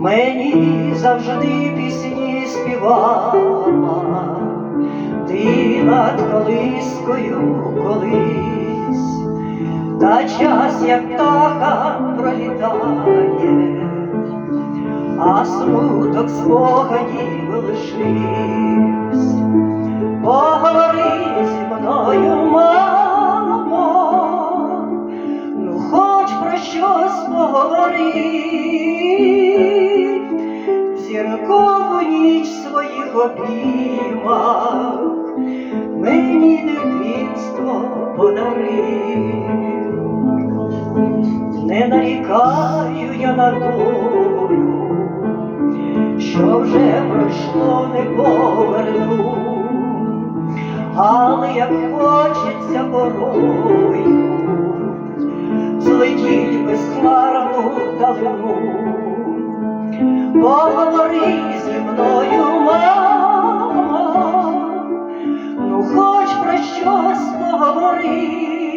мені завжди пісні співала, ти над колискою колись, та час, як птаха пролітає, а смуток спогадів лишився. Обіймах. Мені дитинство подари. Не нарікаю я на долю, що вже пройшло не поверну, але як хочеться порою, злетіть безхмарну далину, поговори зі мною,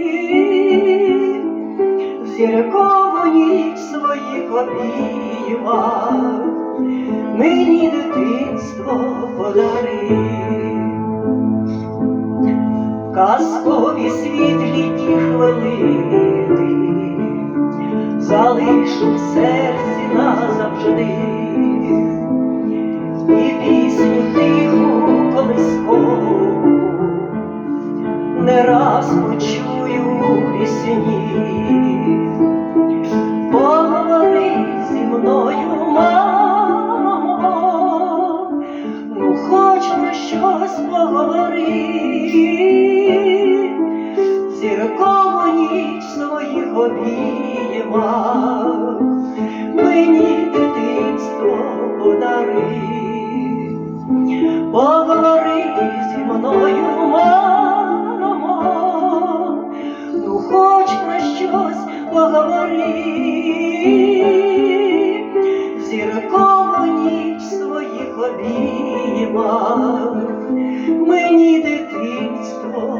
поговори, в зіркову ніч своїх обіймах мені дитинство подари. Казкові світлі ті хвилини залишу в почую у. Поговори зі мною, мамо, ну хоч про щось поговори, зіркову ніч своїх обіймах, мені дитинство подари, поговори зі мною, поговори, зіркову ніч своїх обіймах, мені дитинство.